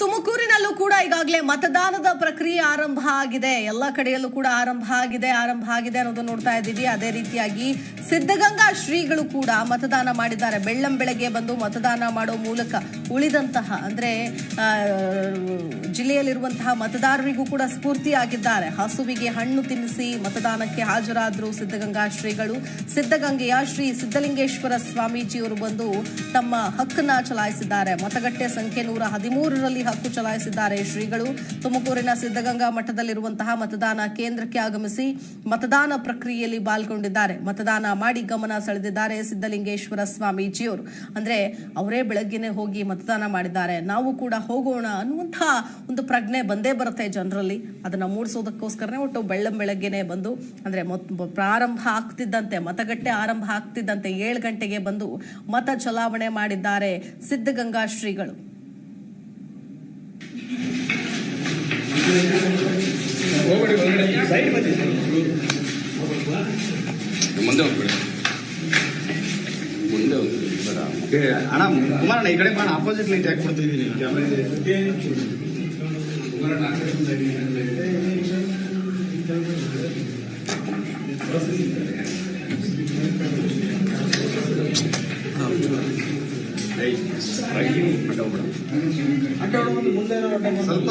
ともくれなろ ಕೂಡ ಈಗಾಗಲೇ ಮತದಾನದ ಪ್ರಕ್ರಿಯೆ ಆರಂಭ ಆಗಿದೆ. ಎಲ್ಲ ಕಡೆಯಲ್ಲೂ ಕೂಡ ಆರಂಭ ಆಗಿದೆ ಆರಂಭ ಆಗಿದೆ ಅನ್ನೋದು ನೋಡ್ತಾ ಇದ್ದೀವಿ. ಅದೇ ರೀತಿಯಾಗಿ ಸಿದ್ಧಗಂಗಾ ಶ್ರೀಗಳು ಕೂಡ ಮತದಾನ ಮಾಡಿದ್ದಾರೆ. ಬೆಳ್ಳಂ ಬೆಳಗ್ಗೆ ಬಂದು ಮತದಾನ ಮಾಡೋ ಮೂಲಕ ಉಳಿದಂತಹ, ಅಂದ್ರೆ ಜಿಲ್ಲೆಯಲ್ಲಿರುವಂತಹ ಮತದಾರರಿಗೂ ಕೂಡ ಸ್ಫೂರ್ತಿಯಾಗಿದ್ದಾರೆ. ಹಸುವಿಗೆ ಹಣ್ಣು ತಿನ್ನಿಸಿ ಮತದಾನಕ್ಕೆ ಹಾಜರಾದ್ರು ಸಿದ್ಧಗಂಗಾ ಶ್ರೀಗಳು. ಸಿದ್ಧಗಂಗೆಯ ಶ್ರೀ ಸಿದ್ಧಲಿಂಗೇಶ್ವರ ಸ್ವಾಮೀಜಿಯವರು ಬಂದು ತಮ್ಮ ಹಕ್ಕನ್ನ ಚಲಾಯಿಸಿದ್ದಾರೆ. ಮತಗಟ್ಟೆ ಸಂಖ್ಯೆ ನೂರ ಹದಿಮೂರರಲ್ಲಿ ಹಕ್ಕು ಚಲಾಯಿಸಿದ್ದಾರೆ. ಶ್ರೀಗಳು ತುಮಕೂರಿನ ಸಿದ್ಧಗಂಗಾ ಮಠದಲ್ಲಿರುವಂತಹ ಮತದಾನ ಕೇಂದ್ರಕ್ಕೆ ಆಗಮಿಸಿ ಮತದಾನ ಪ್ರಕ್ರಿಯೆಯಲ್ಲಿ ಪಾಲ್ಗೊಂಡಿದ್ದಾರೆ. ಮತದಾನ ಮಾಡಿ ಗಮನ ಸೆಳೆದಿದ್ದಾರೆ ಸಿದ್ದಲಿಂಗೇಶ್ವರ ಸ್ವಾಮೀಜಿಯವರು. ಅಂದ್ರೆ ಅವರೇ ಬೆಳಗ್ಗೆನೆ ಹೋಗಿ ಮತದಾನ ಮಾಡಿದ್ದಾರೆ. ನಾವು ಕೂಡ ಹೋಗೋಣ ಅನ್ನುವಂತಹ ಒಂದು ಪ್ರಜ್ಞೆ ಬಂದೇ ಬರುತ್ತೆ ಜನರಲ್ಲಿ. ಅದನ್ನ ಮೂಡಿಸೋದಕ್ಕೋಸ್ಕರನೇ ಒಟ್ಟು ಬೆಳ್ಳಂ ಬೆಳಗ್ಗೆನೆ ಬಂದು, ಅಂದ್ರೆ ಪ್ರಾರಂಭ ಆಗ್ತಿದ್ದಂತೆ, ಮತಗಟ್ಟೆ ಆರಂಭ ಆಗ್ತಿದ್ದಂತೆ ಏಳು ಗಂಟೆಗೆ ಬಂದು ಮತ ಚಲಾವಣೆ ಮಾಡಿದ್ದಾರೆ ಸಿದ್ಧಗಂಗಾ ಶ್ರೀಗಳು. ಮುಂದೆ ಹೋಗ್ಬಿಡಿ. ಮುಂದೆ ಹೋಗ್ಬಿಡಿ. ಬೇಡ. ಏ, ಅಣ್ಣ ಕುಮಾರಣ್ಣ ಈ ಕಡೆ ಬಾಣ ಅಪೋಸಿಟ್ ಲೈಟ್ ಯಾಕೆ ಕೊಡ್ತಿದ್ದೀನಿ ಸ್ವಲ್ಪ